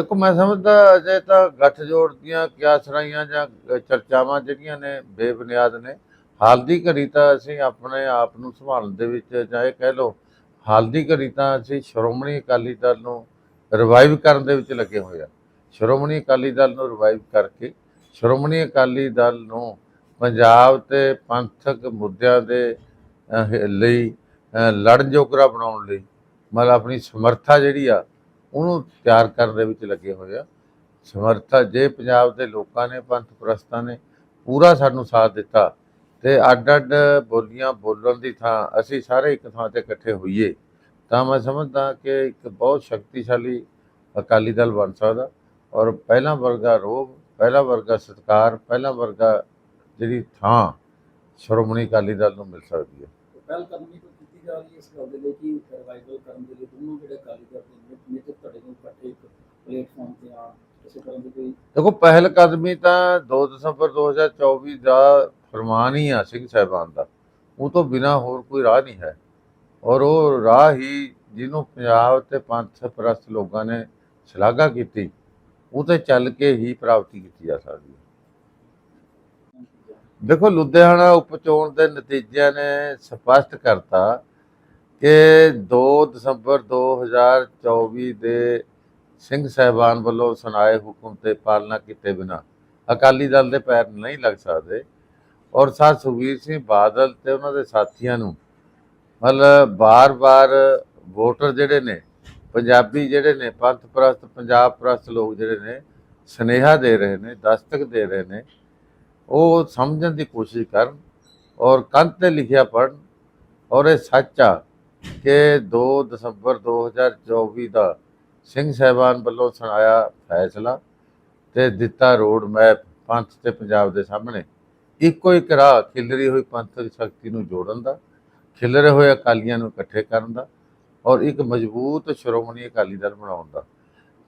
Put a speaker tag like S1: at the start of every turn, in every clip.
S1: ਦੇਖੋ, ਮੈਂ ਸਮਝਦਾ ਅਜੇ ਤਾਂ ਗੱਠਜੋੜ ਦੀਆਂ ਕਿਆਸਰਾਈਆਂ ਜਾਂ ਚਰਚਾਵਾਂ ਜਿਹੜੀਆਂ ਨੇ ਬੇਬੁਨਿਆਦ ਨੇ ਹਾਲ ਦੀ ਘੜੀ ਤਾਂ ਅਸੀਂ ਆਪਣੇ ਆਪ ਨੂੰ ਸੰਭਾਲਣ ਦੇ ਵਿੱਚ ਜਾਂ ਇਹ ਕਹਿ ਲਓ ਹਾਲ ਦੀ ਘੜੀ ਤਾਂ ਅਸੀਂ ਸ਼੍ਰੋਮਣੀ ਅਕਾਲੀ ਦਲ ਨੂੰ ਰਿਵਾਈਵ ਕਰਨ ਦੇ ਵਿੱਚ ਲੱਗੇ ਹੋਏ ਆ। ਸ਼੍ਰੋਮਣੀ ਅਕਾਲੀ ਦਲ ਨੂੰ ਰਿਵਾਈਵ ਕਰਕੇ, ਸ਼੍ਰੋਮਣੀ ਅਕਾਲੀ ਦਲ ਨੂੰ ਪੰਜਾਬ ਤੇ ਪੰਥਕ ਮੁੱਦਿਆਂ ਦੇ ਲਈ ਲੜਨ ਜੋਗਰਾ ਬਣਾਉਣ ਲਈ, ਮਤਲਬ ਆਪਣੀ ਸਮਰੱਥਾ ਜਿਹੜੀ ਆ ਉਹਨੂੰ ਤਿਆਰ ਕਰਨ ਦੇ ਵਿੱਚ ਲੱਗੇ ਹੋਏ ਆ। ਸਮਰੱਥਾ, ਜੇ ਪੰਜਾਬ ਦੇ ਲੋਕਾਂ ਨੇ ਪੰਥ ਪ੍ਰਸਤਾਂ ਨੇ ਪੂਰਾ ਸਾਨੂੰ ਸਾਥ ਦਿੱਤਾ ਤੇ ਅੱਡ ਅੱਡ ਬੋਲੀਆਂ ਬੋਲਣ ਦੀ ਥਾਂ ਅਸੀਂ ਸਾਰੇ ਇੱਕ ਥਾਂ ਤੇ ਇਕੱਠੇ ਹੋਈਏ, ਤਾਂ ਮੈਂ ਸਮਝਦਾ ਕਿ ਇੱਕ ਬਹੁਤ ਸ਼ਕਤੀਸ਼ਾਲੀ ਅਕਾਲੀ ਦਲ ਬਣ ਸਕਦਾ। ਔਰ ਪਹਿਲਾ ਵਰਗਾ ਰੋਬ ਪਹਿਲਾ ਵਰਗਾ ਸਤਕਾਰ, ਪਹਿਲਾ ਵਰਗਾ ਜਿਹੜੀ ਥਾਂ ਸ਼੍ਰੋਮਣੀ ਅਕਾਲੀ ਦਲ ਨੂੰ ਮਿਲ ਸਕਦੀ ਹੈ।
S2: ਕੀਤੀ ਜਾ ਰਹੀ ਹੈ ਇਸ ਗੱਲ ਦੇ ਲਈ ਕਿ ਰਿਵਾਈਵਲ ਕਰਨ ਦੇ ਲਈ ਦੋਨੋਂ ਜਿਹੜੇ ਅਕਾਲੀ ਦਲ ਦੇ ਨੇਤਾ ਤੁਹਾਡੇ ਨੂੰ ਇਕੱਠੇ ਇੱਕ ਪਲੇਟਫਾਰਮ ਤੇ ਆ ਕਿਸੇ ਤਰ੍ਹਾਂ ਦੀ ਕੋਈ
S1: ਦੇਖੋ, ਪਹਿਲ ਕਦਮੀ ਤਾਂ 2 ਦਸੰਬਰ 2024 ਦਾ ਫਰਮਾਨ ਹੀ ਆ ਸਿੰਘ ਸਾਹਿਬਾਨ ਦਾ। ਉਹ ਤੋਂ ਬਿਨਾ ਹੋਰ ਕੋਈ ਰਾਹ ਨਹੀਂ ਹੈ। ਔਰ ਉਹ ਰਾਹ ਹੀ ਜਿਹਨੂੰ ਪੰਜਾਬ ਤੇ ਪੰਥ ਪ੍ਰਸਤ ਲੋਕਾਂ ਨੇ ਸ਼ਲਾਘਾ ਕੀਤੀ, ਉਹ ਤੇ ਚੱਲ ਕੇ ਹੀ ਪ੍ਰਾਪਤੀ ਕੀਤੀ ਜਾ ਸਕਦੀ ਹੈ। ਦੇਖੋ, ਲੁਧਿਆਣਾ ਉਪਚੋਣ ਦੇ ਨਤੀਜਿਆਂ ਨੇ ਸਪਸ਼ਟ ਕਰਤਾ ਕਿ 2 ਦਸੰਬਰ 2024 ਦੇ ਸਿੰਘ ਸਾਹਿਬਾਨ ਵੱਲੋਂ ਸੁਣਾਏ ਹੁਕਮ ਤੇ ਪਾਲਣਾ ਕੀਤੇ ਬਿਨਾ ਅਕਾਲੀ ਦਲ ਦੇ ਪੈਰ ਨਹੀਂ ਲੱਗ ਸਕਦੇ। ਔਰ ਸਾਥ ਸੁਖਬੀਰ ਸਿੰਘ ਬਾਦਲ ਤੇ ਉਹਨਾਂ ਦੇ ਸਾਥੀਆਂ ਨੂੰ ਮਤਲਬ ਬਾਰ-ਬਾਰ ਵੋਟਰ ਜਿਹੜੇ ਨੇ, ਪੰਜਾਬੀ ਜਿਹੜੇ ਨੇ ਪੰਥ ਪ੍ਰਸਤ ਪੰਜਾਬ ਪ੍ਰਸਤ ਲੋਕ ਜਿਹੜੇ ਨੇ, ਸਨੇਹਾ ਦੇ ਰਹੇ ਨੇ, ਦਸਤਕ ਦੇ ਰਹੇ ਨੇ, ਉਹ ਸਮਝਣ ਦੀ ਕੋਸ਼ਿਸ਼ ਕਰਨ ਔਰ ਕੰਧ ਤੇ ਲਿਖਿਆ ਪੜਨ ਔਰ ਇਹ ਸੱਚ ਆ। ਕਿ 2 ਦਸੰਬਰ 2024 ਦਾ ਸਿੰਘ ਸਾਹਿਬਾਨ ਵੱਲੋਂ ਸੁਣਾਇਆ ਫੈਸਲਾ ਤੇ ਦਿੱਤਾ ਰੋਡ ਮੈਪ ਪੰਥ ਤੇ ਪੰਜਾਬ ਦੇ ਸਾਹਮਣੇ। ਇੱਕੋ ਇੱਕ ਰਾਹ ਖਿਲਰੀ ਹੋਈ ਪੰਥਕ ਸ਼ਕਤੀ ਨੂੰ ਜੋੜਨ ਦਾ, ਖਿਲਰੇ ਹੋਏ ਅਕਾਲੀਆਂ ਨੂੰ ਇਕੱਠੇ ਕਰਨ ਦਾ ਔਰ ਇੱਕ ਮਜ਼ਬੂਤ ਸ਼੍ਰੋਮਣੀ ਅਕਾਲੀ ਦਲ ਬਣਾਉਣ ਦਾ।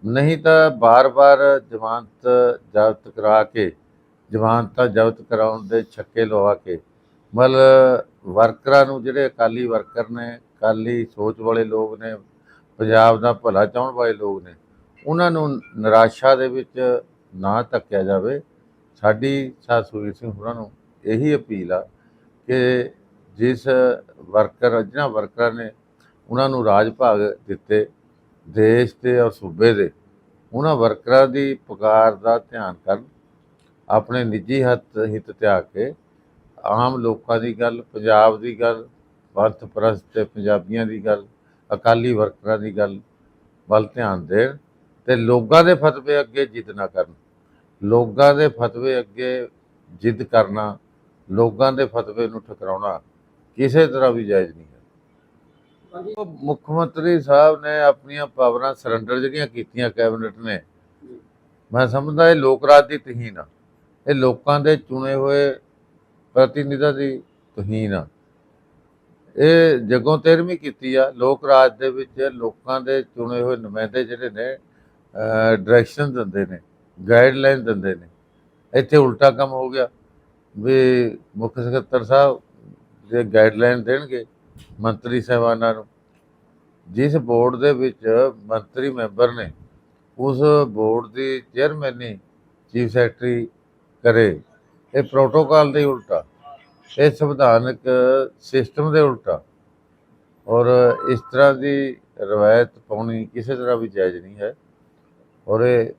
S1: ਨਹੀਂ ਤਾਂ ਬਾਰ-ਬਾਰ ਜ਼ਮਾਨਤ ਜ਼ਬਤ ਕਰਾ ਕੇ, ਜ਼ਮਾਨਤਾਂ ਜ਼ਬਤ ਕਰਾਉਣ ਦੇ ਛੱਕੇ ਲਵਾ ਕੇ, ਮਤਲਬ ਵਰਕਰਾਂ ਨੂੰ ਜਿਹੜੇ ਅਕਾਲੀ ਵਰਕਰ ਨੇ ਅਕਾਲੀ ਸੋਚ ਵਾਲੇ ਲੋਕ ਨੇ, ਪੰਜਾਬ ਦਾ ਭਲਾ ਚਾਹੁਣ ਵਾਲੇ ਲੋਕ ਨੇ, ਉਹਨਾਂ ਨੂੰ ਨਿਰਾਸ਼ਾ ਦੇ ਵਿੱਚ ਨਾ ਧੱਕਿਆ ਜਾਵੇ। ਸਾਡੀ ਸਾਧ ਸੁਖਬੀਰ ਸਿੰਘ ਹੋਰਾਂ ਨੂੰ ਇਹੀ ਅਪੀਲ ਆ ਕਿ ਜਿਸ ਵਰਕਰ ਜਿਹਨਾਂ ਵਰਕਰਾਂ ਨੇ ਉਹਨਾਂ ਨੂੰ ਰਾਜ ਭਾਗ ਦਿੱਤੇ, ਦੇਸ਼ ਦੇ ਔਰ ਸੂਬੇ ਦੇ, ਉਹਨਾਂ ਵਰਕਰਾਂ ਦੀ ਪੁਕਾਰ ਦਾ ਧਿਆਨ ਕਰਨ, ਆਪਣੇ ਨਿੱਜੀ ਹੱਥ ਹਿੱਤ ਤਿਆਗ ਕੇ ਆਮ ਲੋਕਾਂ ਦੀ ਗੱਲ, ਪੰਜਾਬ ਦੀ ਗੱਲ ਪੰਥ ਪ੍ਰਸਤ ਤੇ ਪੰਜਾਬੀਆਂ ਦੀ ਗੱਲ ਅਕਾਲੀ ਵਰਕਰਾਂ ਦੀ ਗੱਲ ਵੱਲ ਧਿਆਨ ਦੇਣ ਤੇ ਲੋਕਾਂ ਦੇ ਫਤਵੇ ਅੱਗੇ ਜਿੱਦ ਨਾ ਕਰਨ। ਲੋਕਾਂ ਦੇ ਫਤਵੇ ਅੱਗੇ ਜਿੱਦ ਕਰਨਾ ਲੋਕਾਂ ਦੇ ਫਤਵੇ ਨੂੰ ਠੁਕਰਾਉਣਾ ਕਿਸੇ ਤਰ੍ਹਾਂ ਵੀ ਜਾਇਜ਼ ਨਹੀਂ ਹੈ। ਮੁੱਖ ਮੰਤਰੀ ਸਾਹਿਬ ਨੇ ਆਪਣੀਆਂ ਪਾਵਰਾਂ ਸਰੈਂਡਰ ਜਿਹੜੀਆਂ ਕੀਤੀਆਂ ਕੈਬਨਿਟ ਨੇ ਮੈਂ ਸਮਝਦਾ ਇਹ ਲੋਕ ਰਾਜ ਦੀ ਤਹੀਨ ਆ ਇਹ ਲੋਕਾਂ ਦੇ ਚੁਣੇ ਹੋਏ ਪ੍ਰਤੀਨਿਧਾਂ ਦੀ ਤਹੀਨ ਆ ਇਹ ਜਗੋਂ ਤੇਰਵੀਂ ਕੀਤੀ ਆ। ਲੋਕ ਰਾਜ ਦੇ ਵਿੱਚ ਲੋਕਾਂ ਦੇ ਚੁਣੇ ਹੋਏ ਨੁਮਾਇੰਦੇ ਜਿਹੜੇ ਨੇ ਡਾਇਰੈਕਸ਼ਨ ਦਿੰਦੇ ਨੇ ਗਾਈਡਲਾਈਨ ਦਿੰਦੇ ਨੇ। ਇੱਥੇ ਉਲਟਾ ਕੰਮ ਹੋ ਗਿਆ ਵੀ ਮੁੱਖ ਸਕੱਤਰ ਸਾਹਿਬ ਜੇ ਗਾਈਡਲਾਈਨ ਦੇਣਗੇ ਮੰਤਰੀ ਸਾਹਿਬਾਨਾਂ ਨੂੰ। ਜਿਸ ਬੋਰਡ ਦੇ ਵਿੱਚ ਮੰਤਰੀ ਮੈਂਬਰ ਨੇ, ਉਸ ਬੋਰਡ ਦੀ ਚੇਅਰਮੈਨੀ ਚੀਫ ਸੈਕਟਰੀ ਕਰੇ। ਇਹ ਪ੍ਰੋਟੋਕਾਲ ਦੇ ਉਲਟਾ। ਇਹ ਸੰਵਿਧਾਨਕ ਸਿਸਟਮ ਦੇ ਉਲਟਾ। ਔਰ ਇਸ ਤਰ੍ਹਾਂ ਦੀ ਰਵਾਇਤ ਪਾਉਣੀ ਕਿਸੇ ਤਰ੍ਹਾਂ ਵੀ ਜਾਇਜ਼ ਨਹੀਂ ਹੈ। ਔਰ ਇਹ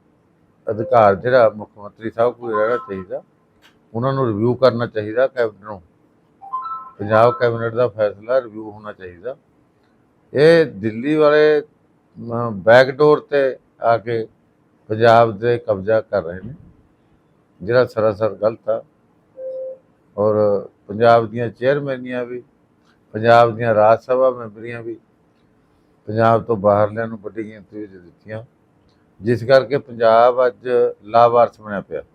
S1: ਅਧਿਕਾਰ ਜਿਹੜਾ ਮੁੱਖ ਮੰਤਰੀ ਸਾਹਿਬ ਕੋਲ ਰਹਿਣਾ ਚਾਹੀਦਾ, ਉਹਨਾਂ ਨੂੰ ਰਿਵਿਊ ਕਰਨਾ ਚਾਹੀਦਾ ਕੈਬਨਿਟ ਨੂੰ। ਪੰਜਾਬ ਕੈਬਨਿਟ ਦਾ ਫੈਸਲਾ ਰਿਵਿਊ ਹੋਣਾ ਚਾਹੀਦਾ। ਇਹ ਦਿੱਲੀ ਵਾਲੇ ਬੈਕਡੋਰ ਤੇ ਆ ਕੇ ਪੰਜਾਬ ਦੇ ਕਬਜ਼ਾ ਕਰ ਰਹੇ ਨੇ, ਜਿਹੜਾ ਸਰਾਸਰ ਗਲਤ ਆ। ਔਰ ਪੰਜਾਬ ਦੀਆਂ ਚੇਅਰਮੈਨੀਆਂ ਵੀ, ਪੰਜਾਬ ਦੀਆਂ ਰਾਜ ਸਭਾ ਮੈਂਬਰੀਆਂ ਵੀ, ਪੰਜਾਬ ਤੋਂ ਬਾਹਰਲਿਆਂ ਨੂੰ ਵੱਡੀ ਗਿਣਤੀ ਵਿੱਚ ਦਿੱਤੀਆਂ, ਜਿਸ ਕਰਕੇ ਪੰਜਾਬ ਅੱਜ ਲਾਵਾਰਸ ਬਣਿਆ ਪਿਆ।